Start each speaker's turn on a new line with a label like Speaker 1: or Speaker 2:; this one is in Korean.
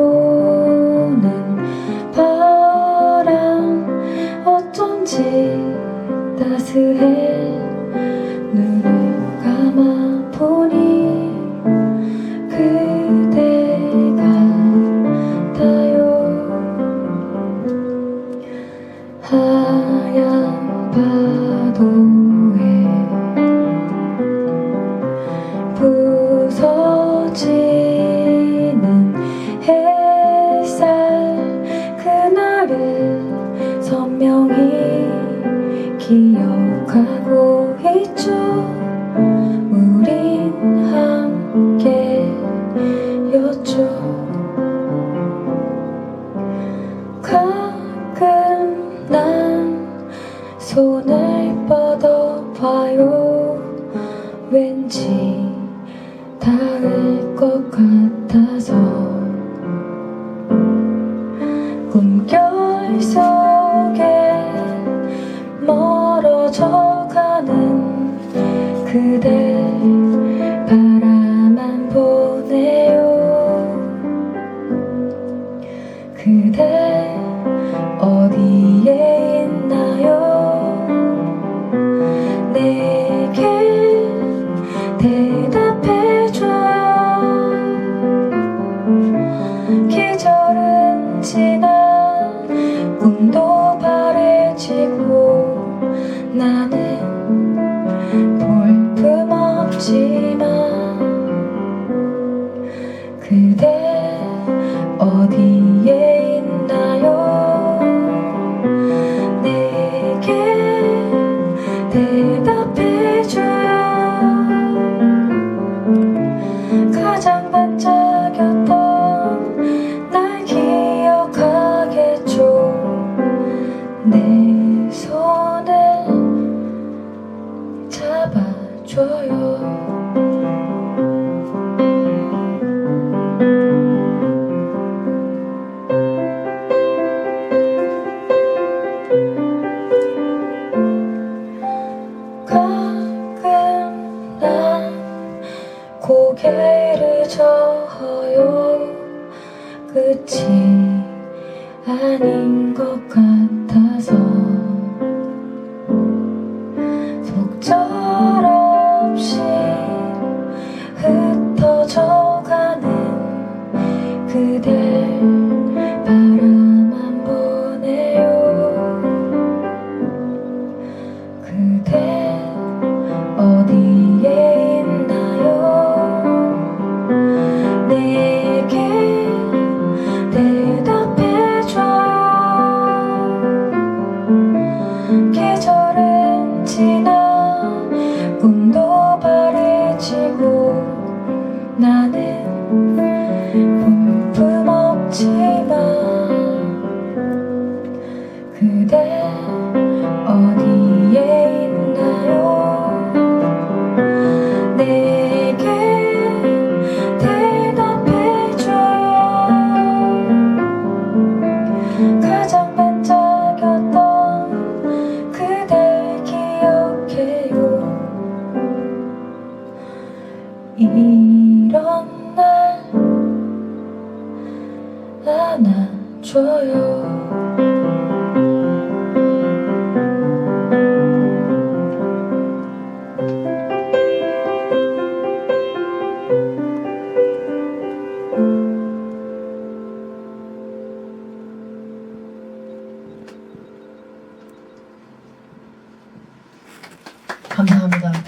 Speaker 1: 물어보는 바람 어쩐지 따스해 눈을 감아보니 그대 같아요 하얀 파도 비치는 햇살 그날을 선명히 기억하고 있죠. 우린 함께였죠. 가끔 난 손을 뻗어봐요. 왠지 닿을 것 같아서 꿈결 속에 멀어져 가는 그대 바라만 보내요. 그대 어디에 꿈도 바래지고 나는 볼품 없지만 가끔 난 고개를 저어요. 끝이 아닌 것 같아서. 나는 울품 없지만 그대 안아줘요
Speaker 2: 감사합니다.